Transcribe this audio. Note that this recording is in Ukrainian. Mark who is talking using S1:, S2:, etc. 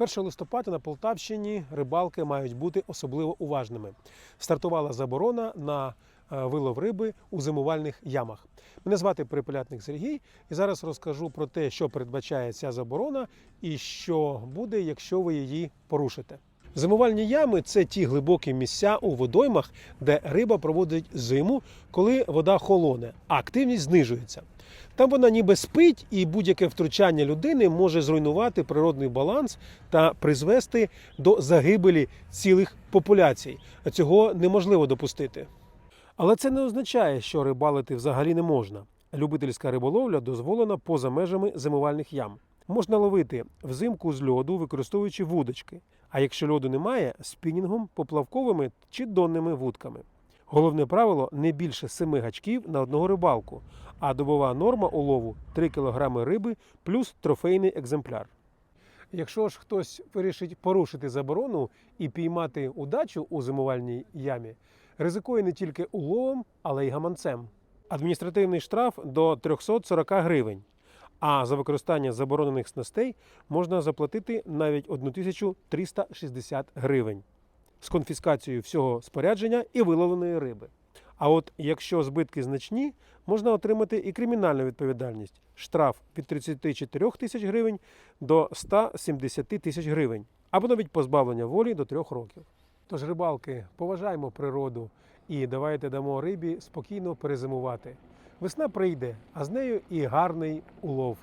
S1: З 1 листопада на Полтавщині рибалки мають бути особливо уважними. Стартувала заборона на е, вилов риби у зимувальних ямах. Мене звати Припилятник Сергій, і зараз розкажу про те, що передбачає ця заборона і що буде, якщо ви її порушите. Зимувальні ями це ті глибокі місця у водоймах, де риба проводить зиму, коли вода холоне, а активність знижується. Там вона ніби спить, і будь-яке втручання людини може зруйнувати природний баланс та призвести до загибелі цілих популяцій. А Цього неможливо допустити. Але це не означає, що рибалити взагалі не можна. Любительська риболовля дозволена поза межами зимувальних ям. Можна ловити взимку з льоду, використовуючи вудочки. А якщо льоду немає, спінінгом, поплавковими чи донними вудками. Головне правило не більше 7 гачків на одного рибалку, а добова норма улову 3 кг риби плюс трофейний екземпляр. Якщо ж хтось вирішить порушити заборону і піймати удачу у зимувальній ямі, ризикує не тільки уловом, але й гаманцем. Адміністративний штраф до 340 гривень. А за використання заборонених снастей можна заплатити навіть 1360 гривень з конфіскацією всього спорядження і виловленої риби. А от якщо збитки значні, можна отримати і кримінальну відповідальність штраф від 34 тисяч гривень до 170 тисяч гривень, або навіть позбавлення волі до трьох років. Тож, рибалки, поважаємо природу і давайте дамо рибі спокійно перезимувати. Весна прийде, а з нею і гарний улов.